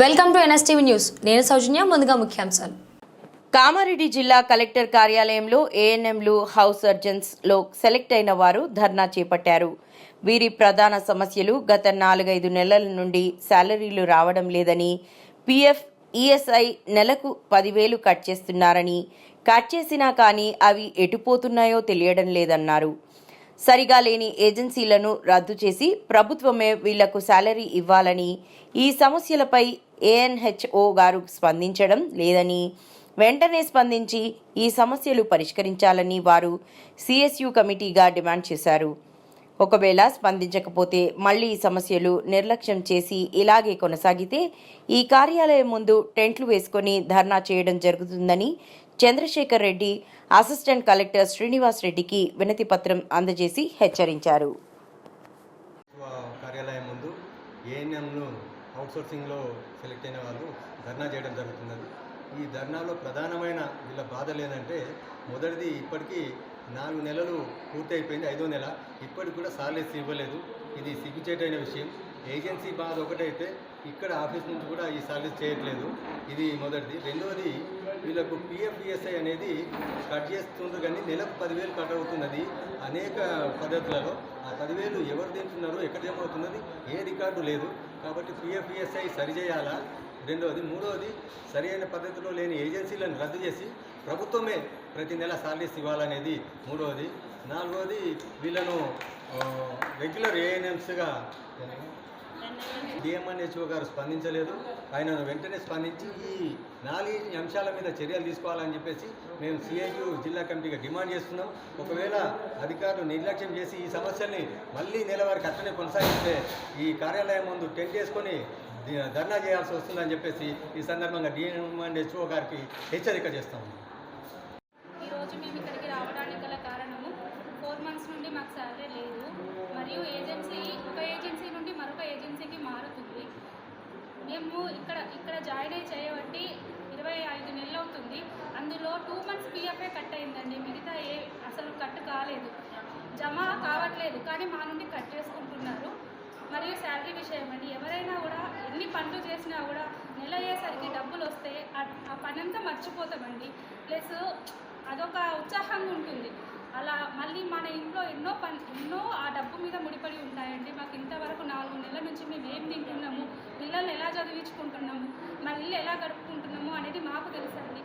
Welcome to NSTV news. నేను సౌజన్య ముందుగా ముఖ్యాంశాలు. కామారెడ్డి జిల్లా కలెక్టర్ కార్యాలయంలో ఏఎన్ఎంలు హౌస్ సర్జన్స్లో సెలెక్ట్ అయిన వారు ధర్నా చేపట్టారు. వీరి ప్రధాన సమస్యలు గత నాలుగైదు నెలల నుండి శాలరీలు రావడం లేదని పీఎఫ్ ఈఎస్ఐ నెలకు పదివేలు కట్ చేస్తున్నారని కట్ చేసినా కానీ అవి ఎటుపోతున్నాయో తెలియడం లేదన్నారు. సరిగా లేని ఏజెన్సీలను రద్దు చేసి ప్రభుత్వమే వీళ్ళకు శాలరీ ఇవ్వాలని ఈ సమస్యలపై ఏఎన్హెచ్ఓ గారు స్పందించడం లేదని వెంటనే స్పందించి ఈ సమస్యలు పరిష్కరించాలని వారు సిఎస్యు కమిటీగా డిమాండ్ చేశారు. ఒకవేళ స్పందించకపోతే మళ్ళీ ఈ సమస్యలు నిర్లక్ష్యం చేసి ఇలాగే కొనసాగితే ఈ కార్యాలయం ముందు టెంట్లు వేసుకొని ధర్నా చేయడం జరుగుతుందని చంద్రశేఖర్ రెడ్డి అసిస్టెంట్ కలెక్టర్ శ్రీనివాస్ రెడ్డికి వినతి పత్రం అందజేసి హెచ్చరించారు. కార్యాలయం ముందు ఏఎన్ఎంను అవుట్సోర్సింగ్లో సెలెక్ట్ అయిన వాళ్ళు ధర్నా చేయడం జరుగుతున్నది. ఈ ధర్నాలో ప్రధానమైన వీళ్ళ బాధలు ఏంటంటే మొదటిది ఇప్పటికీ నాలుగు నెలలు పూర్తి అయిపోయింది ఐదో నెల. ఇప్పటికి కూడా సార్లెస్ ఇవ్వలేదు. ఇది సిగ్గుచేటైన విషయం. ఏజెన్సీ బాధ ఒకటైతే ఇక్కడ ఆఫీస్ నుంచి కూడా ఈ సార్లెస్ చేయట్లేదు. ఇది మొదటిది. రెండవది వీళ్ళకు పిఎఫ్ఈఎస్ఐ అనేది కట్ చేస్తుంది కానీ నెలకు పదివేలు కట్ అవుతున్నది అనేక పద్ధతులలో. ఆ పదివేలు ఎవరు తింటున్నారు ఎక్కడ జమ అవుతున్నది ఏ రికార్డు లేదు. కాబట్టి పిఎఫ్ఈఎస్ఐ సరిచేయాలా రెండవది మూడవది సరి అయిన పద్ధతిలో లేని ఏజెన్సీలను రద్దు చేసి ప్రభుత్వమే ప్రతి నెల సాలరీస్ ఇవ్వాలనేది మూడవది నాలుగవది వీళ్ళను రెగ్యులర్ ఏఎన్ఎంస్గా డిఎంఎన్హెచ్ఓ గారు స్పందించలేదు. ఆయన వెంటనే స్పందించి ఈ నాలుగు అంశాల మీద చర్యలు తీసుకోవాలని చెప్పేసి మేము సిఐయు జిల్లా కమిటీగా డిమాండ్ చేస్తున్నాం. ఒకవేళ అధికారులు నిర్లక్ష్యం చేసి ఈ సమస్యల్ని మళ్ళీ నెలవారికి అట్లనే కొనసాగిస్తే ఈ కార్యాలయం ముందు టెంట్ వేసుకొని ధర్నా చేయాల్సి వస్తుందని చెప్పేసి ఈ సందర్భంగా డిఎంఎన్హెచ్ఓ గారికి హెచ్చరిక చేస్తాము మేము ఇక్కడ ఇక్కడ జాయిన్ అయ్యి చేయబట్టి ఇరవై ఐదు నెలలు అవుతుంది. అందులో టూ మంత్స్ పిఎఫ్ఏ కట్ అయిందండి. మిగతా ఏ అసలు కట్ కాలేదు. జమ కావట్లేదు కానీ మా నుండి కట్ చేసుకుంటున్నారు. మరియు శాలరీ విషయం అండి. ఎవరైనా కూడా ఎన్ని పనులు చేసినా కూడా నెల అయ్యేసరికి డబ్బులు వస్తే ఆ- పనంతా పని అంతా మర్చిపోతామండి. ప్లస్ అదొక ఉత్సాహంగా ఉంటుంది. అలా మళ్ళీ మన ఇంట్లో ఎన్నో పని ఎన్నో ఆ డబ్బు మీద ముడిపడి ఉంటాయండి. మాకు ఇంతవరకు నాలుగు నెలల నుంచి మేము ఏం తింటున్నాము? పిల్లల్ని ఎలా చదివించుకుంటున్నాము మన ఇల్లు ఎలా గడుపుకుంటున్నాము అనేది మాకు తెలుసండి.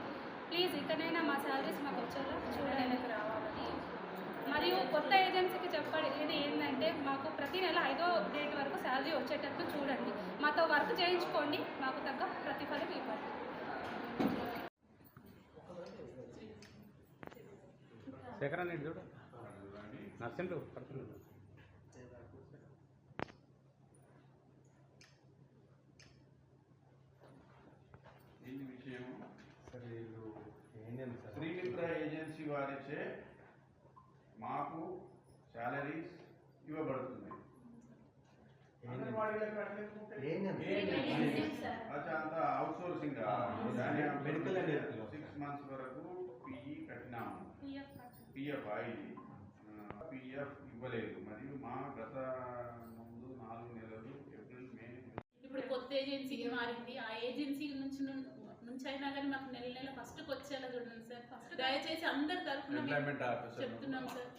ప్లీజ్ ఇకనైనా మా శాలరీస్ మాకు వచ్చేలా చూడడానికి రావాలని మరియు కొత్త ఏజెన్సీకి చెప్పేది ఏంటంటే మాకు ప్రతి నెల ఐదో డేట్ వరకు శాలరీ వచ్చేటట్టు చూడండి. మాతో వర్క్ చేయించుకోండి మాకు తగ్గ ప్రతిఫలం ఇవ్వండి. శేఖరాన్ని చూడు. నర్సిండు పడుతున్నాడు దీని విషయం సరే వీళ్ళు ఏఎన్ఎం సార్ శ్రీమిత్ర ఏజెన్సీ వారిచే మాకు శాలరీస్ అచ్చా అంతా అవుట్ సోర్సింగ్. సిక్స్ మంత్స్ వరకు పిఈ కట్టినాము. పిఎఫ్ ఇది పిఎఫ్ ఇవ్వలేదు. మరియు మా గత ముందు నాలుగు నెలలు ఏప్రిల్ మే ఇప్పుడు కొత్త ఏజెన్సీకి మారింది. ఆ ఏజెన్సీ నుంచి నుంచి అయినా కానీ మాకు నెల నెల ఫస్ట్కి వచ్చేలా చూడండి సార్. ఫస్ట్ దయచేసి అందరి తరఫున చెప్తున్నాం సార్.